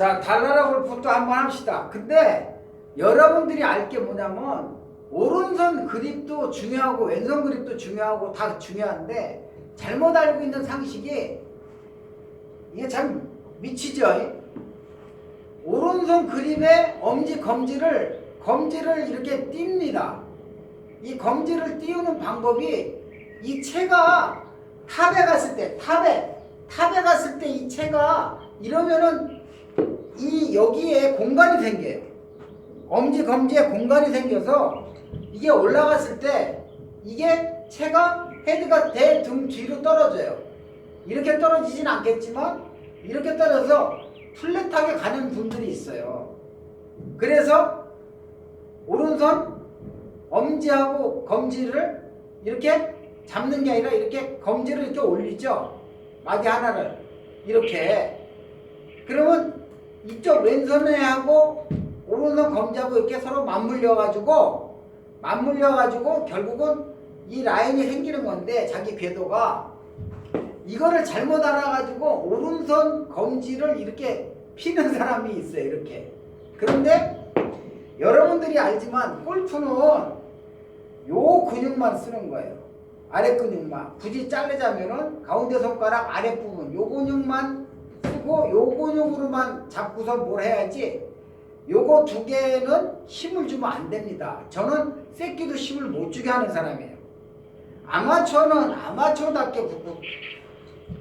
자, 달나라 골프도 한번 합시다. 근데 여러분들이 알 게 뭐냐면 오른손 그립도 중요하고 왼손 그립도 중요하고 다 중요한데 잘못 알고 있는 상식이 이게 참 미치죠. 오른손 그립의 엄지 검지를 검지를 이렇게 띕니다. 이 검지를 띄우는 방법이 이 채가 탑에 갔을 때 탑에 탑에 갔을 때 이 채가 이러면은 이 여기에 공간이 생겨요. 엄지 검지에 공간이 생겨서 이게 올라갔을 때 이게 채가 헤드가 대등 뒤로 떨어져요. 이렇게 떨어지진 않겠지만 이렇게 떨어져서 플랫하게 가는 분들이 있어요. 그래서 오른손 엄지하고 검지를 이렇게 잡는 게 아니라 이렇게 검지를 이렇게 올리죠. 마디 하나를 이렇게 그러면 이쪽 왼손에 하고 오른손 검지하고 이렇게 서로 맞물려 가지고 맞물려 가지고 결국은 이 라인이 생기는 건데 자기 궤도가 이거를 잘못 알아가지고 오른손 검지를 이렇게 피는 사람이 있어요 이렇게. 그런데 여러분들이 알지만 골프는 요 근육만 쓰는 거예요. 아래 근육만. 굳이 자르자면은 가운데 손가락 아랫부분. 요 근육만 쓰고 요 근육으로만 잡고서 뭘 해야지? 요거 두 개는 힘을 주면 안 됩니다. 저는 새끼도 힘을 못 주게 하는 사람이에요. 아마추어는 아마추어답게 그-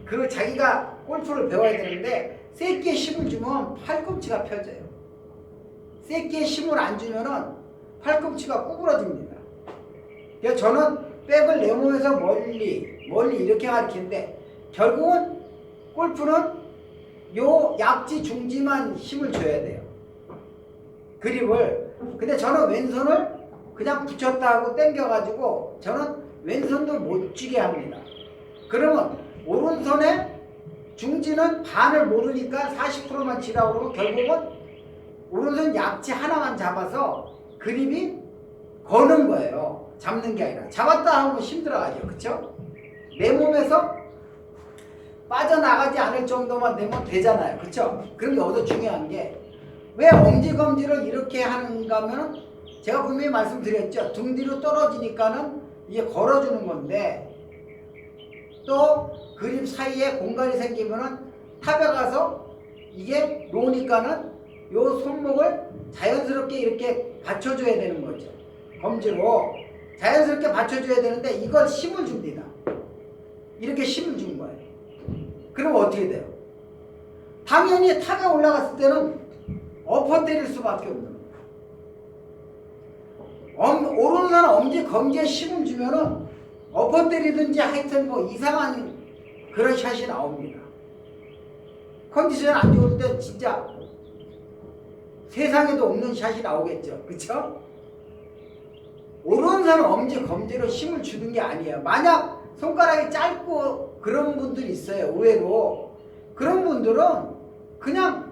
그 자기가 골프를 배워야 되는데 새끼에 힘을 주면 팔꿈치가 펴져요. 새끼에 힘을 안 주면은 팔꿈치가 구부러집니다. 그래서 저는 백을 내 몸에서 멀리 멀리 이렇게 가르치는데 결국은 골프는 요 약지 중지만 힘을 줘야 돼요 그립을 근데 저는 왼손을 그냥 붙였다 하고 당겨가지고 저는 왼손도 못 쥐게 합니다 그러면 오른손에 중지는 반을 모르니까 40%만 치라고 그러고 결국은 오른손 약지 하나만 잡아서 그립이 거는 거예요. 잡는 게 아니라. 잡았다 하면 힘들어가죠. 그쵸? 내 몸에서 빠져나가지 않을 정도만 되면 되잖아요. 그쵸? 그럼 여기서 중요한 게 왜 엄지검지를 이렇게 하는가 하면 제가 분명히 말씀드렸죠. 등 뒤로 떨어지니까는 이게 걸어주는 건데 또 그립 사이에 공간이 생기면은 탑에 가서 이게 놓으니까는 요 손목을 자연스럽게 이렇게 받쳐줘야 되는 거죠. 검지로 자연스럽게 받쳐줘야 되는데 이걸 힘을 줍니다. 이렇게 힘을 준 거예요. 그럼 어떻게 돼요? 당연히 탑에 올라갔을 때는 엎어 때릴 수밖에 없는 거예요. 엄, 오른손 엄지 검지에 힘을 주면은 엎어 때리든지 하여튼 뭐 이상한 그런 샷이 나옵니다. 컨디션 안 좋을 때 진짜 세상에도 없는 샷이 나오겠죠. 그쵸? 오른손 엄지 검지로 힘을 주는 게 아니에요. 만약 손가락이 짧고 그런 분들이 있어요. 의외로. 그런 분들은 그냥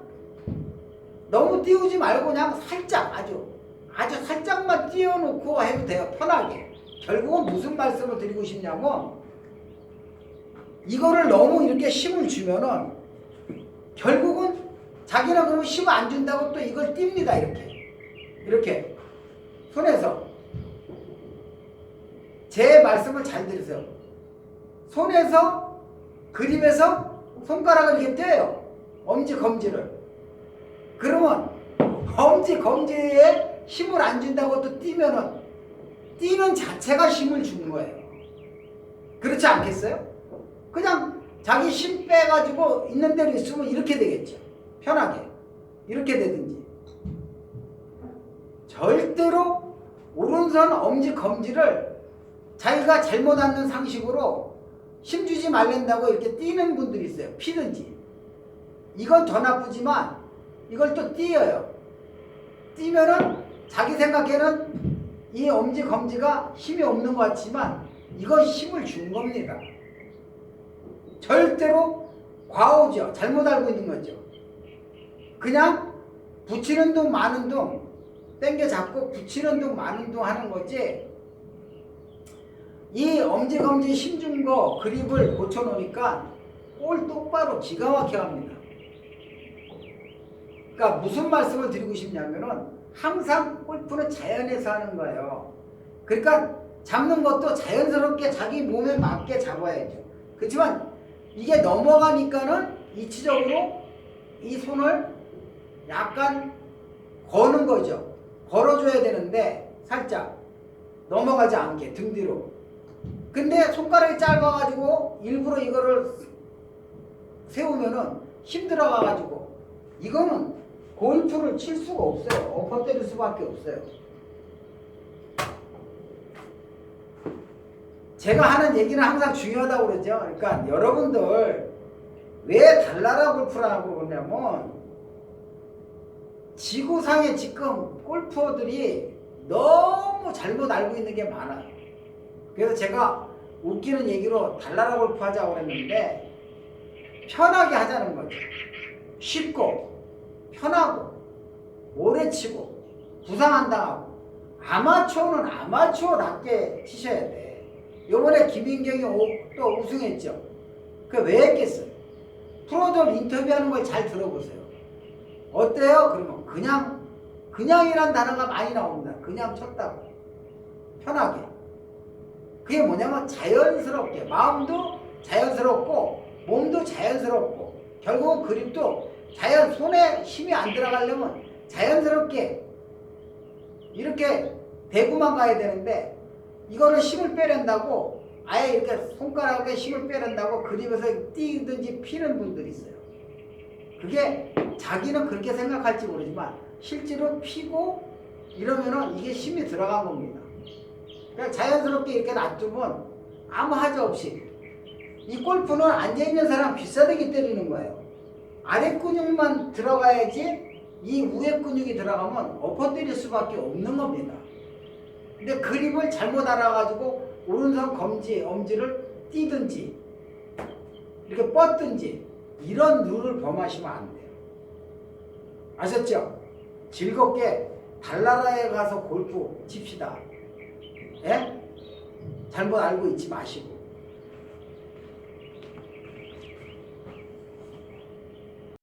너무 띄우지 말고 그냥 살짝 아주 아주 살짝만 띄워놓고 해도 돼요. 편하게. 결국은 무슨 말씀을 드리고 싶냐면 이거를 너무 이렇게 힘을 주면은 결국은 자기는 그러면 힘을 안 준다고 또 이걸 띱니다 이렇게 이렇게 손에서 제 말씀을 잘 들으세요 손에서 그림에서 손가락을 이렇게 떼요 엄지 검지를 그러면 엄지 검지에 힘을 안 준다고 또 띄면은 띄는 자체가 힘을 주는 거예요 그렇지 않겠어요? 그냥 자기 힘 빼가지고 있는 대로 있으면 이렇게 되겠죠. 편하게. 이렇게 되든지. 절대로 오른손 엄지 검지를 자기가 잘못 앉는 상식으로 힘주지 말란다고 이렇게 뛰는 분들이 있어요. 피든지. 이건 더 나쁘지만 이걸 또 띄어요. 띄면은 자기 생각에는 이 엄지 검지가 힘이 없는 것 같지만 이건 힘을 준 겁니다. 절대로 과오죠. 잘못 알고 있는 거죠. 그냥 붙이는 둥 마는 둥 땡겨 잡고 붙이는 둥 마는 둥 하는 거지. 이 엄지검지 힘준 거 그립을 고쳐 놓으니까 볼 똑바로 기가 막혀 합니다. 그러니까 무슨 말씀을 드리고 싶냐면은 항상 골프는 자연에서 하는 거예요. 그러니까 잡는 것도 자연스럽게 자기 몸에 맞게 잡아야죠. 그렇지만 이게 넘어가니까는 이치적으로 이 손을 약간 거는 거죠. 걸어줘야 되는데 살짝 넘어가지 않게 등 뒤로. 근데 손가락이 짧아가지고 일부러 이거를 세우면은 힘들어가가지고 이거는 골프를 칠 수가 없어요. 엎어 때릴 수밖에 없어요. 제가 하는 얘기는 항상 중요하다고 그러죠. 그러니까 여러분들 왜 달나라 골프라고 그러냐면 지구상에 지금 골퍼들이 너무 잘못 알고 있는 게 많아요. 그래서 제가 웃기는 얘기로 달나라 골프 하자고 그랬는데 편하게 하자는 거죠. 쉽고 편하고 오래 치고 부상 안 당하고 아마추어는 아마추어답게 치셔야 돼. 요번에 김인경이 오- 또 우승했죠. 그 왜 했겠어요? 프로들 인터뷰하는 걸 잘 들어보세요. 어때요? 그러면 그냥 그냥이란 단어가 많이 나옵니다. 그냥 쳤다고 편하게. 그게 뭐냐면 자연스럽게 마음도 자연스럽고 몸도 자연스럽고 결국은 그립도 자연 손에 힘이 안 들어가려면 자연스럽게 이렇게 대구만 가야 되는데 이거는 힘을 빼낸다고 아예 이렇게 손가락에 힘을 빼낸다고 그립에서 뛰든지 피는 분들이 있어요. 그게 자기는 그렇게 생각할지 모르지만 실제로 피고 이러면은 이게 힘이 들어간 겁니다. 그냥 자연스럽게 이렇게 놔두면 아무 하자 없이 이 골프는 앉아있는 사람 비싸대기 때리는 거예요. 아래 근육만 들어가야지 이 위에 근육이 들어가면 엎어 때릴 수밖에 없는 겁니다. 근데 그립을 잘못 알아가지고 오른손 검지, 엄지를 띄든지 이렇게 뻗든지 이런 룰을 범하시면 안 돼요. 아셨죠? 즐겁게 달나라에 가서 골프 칩시다. 예? 잘못 알고 있지 마시고.